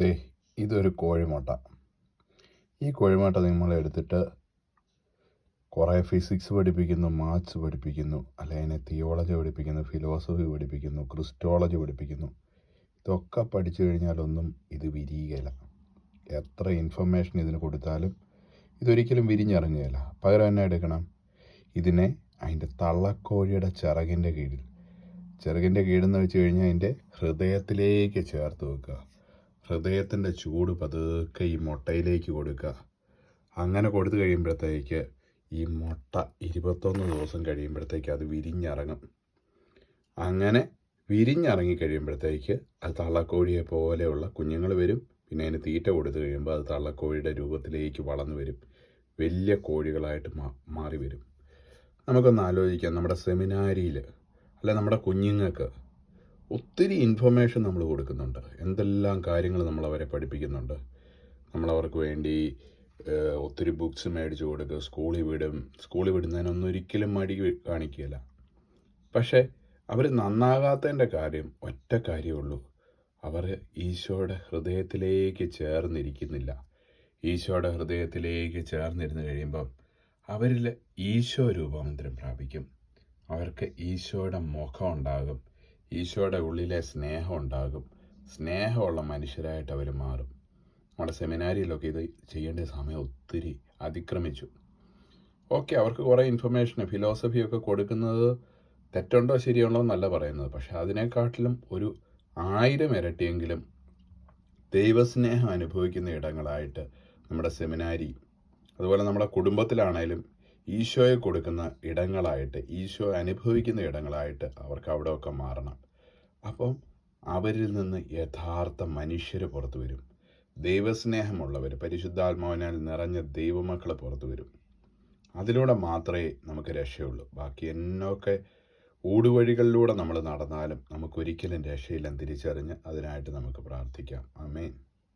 ദേ ഇതൊരു കോഴിമുട്ട. ഈ കോഴിമുട്ട നിങ്ങൾ എടുത്തിട്ട് കുറേ ഫിസിക്സ് പഠിപ്പിക്കുന്നു മാത്സ് പഠിപ്പിക്കുന്നു അല്ലെങ്കിൽ തിയോളജി പഠിപ്പിക്കുന്നു ഫിലോസഫി പഠിപ്പിക്കുന്നു ക്രിസ്റ്റോളജി പഠിപ്പിക്കുന്നു. ഇതൊക്കെ പഠിച്ചു കഴിഞ്ഞാലൊന്നും ഇത് വിരിയുകയില്ല എത്ര ഇൻഫർമേഷൻ ഇതിന് കൊടുത്താലും ഇതൊരിക്കലും വിരിഞ്ഞിറങ്ങുകയില്ല പകരം എന്നെ എടുക്കണം? ഇതിനെ അതിന്റെ തള്ളക്കോഴിയുടെ ചിറകിന്റെ കീഴിൽ. ചിറകിന്റെ കീഴെന്ന് വെച്ച് കഴിഞ്ഞാൽ അതിന്റെ ഹൃദയത്തിലേക്ക് ചേർത്ത് വെക്കുക. ഹൃദയത്തിന്റെ ചൂട് പതുക്കെ ഈ മുട്ടയിലേക്ക് കൊടുക്കുക. അങ്ങനെ കൊടുത്തു കഴിയുമ്പോഴത്തേക്ക് ഈ മുട്ട ഇരുപത്തൊന്ന് ദിവസം കഴിയുമ്പോഴത്തേക്ക് അത് വിരിഞ്ഞിറങ്ങും. അങ്ങനെ വിരിഞ്ഞിറങ്ങി കഴിയുമ്പോഴത്തേക്ക് അത് തള്ളക്കോഴിയെ പോലെയുള്ള കുഞ്ഞുങ്ങൾ വരും. പിന്നെ അതിന് തീറ്റ കൊടുത്തു കഴിയുമ്പോൾ അത് തള്ളക്കോഴിയുടെ രൂപത്തിലേക്ക് വളർന്നു വരും. വലിയ കോഴികളായിട്ട് മാറി വരും. നമുക്കൊന്ന് ആലോചിക്കാം. നമ്മുടെ സെമിനാരിയിൽ അല്ലെ നമ്മുടെ കുഞ്ഞുങ്ങൾക്ക് ഒത്തിരി ഇൻഫർമേഷൻ നമ്മൾ കൊടുക്കുന്നുണ്ട്. എന്തെല്ലാം കാര്യങ്ങൾ നമ്മൾ അവരെ പഠിപ്പിക്കുന്നുണ്ട്. നമ്മളവർക്ക് വേണ്ടി ഒത്തിരി ബുക്സ് മേടിച്ച് കൊടുക്കുക സ്കൂളിൽ വിടും. സ്കൂളിൽ വിടുന്നതിനൊന്നും ഒരിക്കലും മടി കാണിക്കുകയില്ല. പക്ഷേ അവർ നന്നാകാത്തതിന്റെ കാര്യം ഒറ്റ കാര്യമുള്ളൂ. അവർ ഈശോയുടെ ഹൃദയത്തിലേക്ക് ചേർന്നിരിക്കുന്നില്ല. ഈശോയുടെ ഹൃദയത്തിലേക്ക് ചേർന്നിരുന്ന് കഴിയുമ്പം അവരിൽ ഈശോ രൂപാന്തരം പ്രാപിക്കും. അവർക്ക് ഈശോയുടെ മുഖം ഉണ്ടാകും. ഈശോയുടെ ഉള്ളിലെ സ്നേഹം ഉണ്ടാകും. സ്നേഹമുള്ള മനുഷ്യരായിട്ട് അവർ മാറും. നമ്മുടെ സെമിനാരിയിലൊക്കെ ഇത് ചെയ്യേണ്ട സമയം ഒത്തിരി അതിക്രമിച്ചു. ഓക്കെ അവർക്ക് കുറേ ഇൻഫർമേഷൻ ഫിലോസഫിയൊക്കെ കൊടുക്കുന്നത് തെറ്റുണ്ടോ ശരിയുണ്ടോ എന്നല്ല പറയുന്നത്. പക്ഷെ അതിനെക്കാട്ടിലും ഒരു ആയിരം ഇരട്ടിയെങ്കിലും ദൈവസ്നേഹം അനുഭവിക്കുന്ന ഇടങ്ങളായിട്ട് നമ്മുടെ സെമിനാരി അതുപോലെ നമ്മുടെ കുടുംബത്തിലാണേലും ഈശോയെ കൊടുക്കുന്ന ഇടങ്ങളായിട്ട് ഈശോ അനുഭവിക്കുന്ന ഇടങ്ങളായിട്ട് അവർക്ക് അവിടെയൊക്കെ മാറണം. അപ്പം അവരിൽ നിന്ന് യഥാർത്ഥ മനുഷ്യർ പുറത്തു വരും. ദൈവസ്നേഹമുള്ളവർ പരിശുദ്ധാത്മാവിനാൽ നിറഞ്ഞ ദൈവമക്കൾ പുറത്തു വരും. അതിലൂടെ മാത്രമേ നമുക്ക് രക്ഷയുള്ളൂ. ബാക്കി എന്നൊക്കെ ഊടുവഴികളിലൂടെ നമ്മൾ നടന്നാലും നമുക്കൊരിക്കലും രക്ഷയില്ലെന്ന് തിരിച്ചറിഞ്ഞ് അതിനായിട്ട് നമുക്ക് പ്രാർത്ഥിക്കാം. ആമേൻ.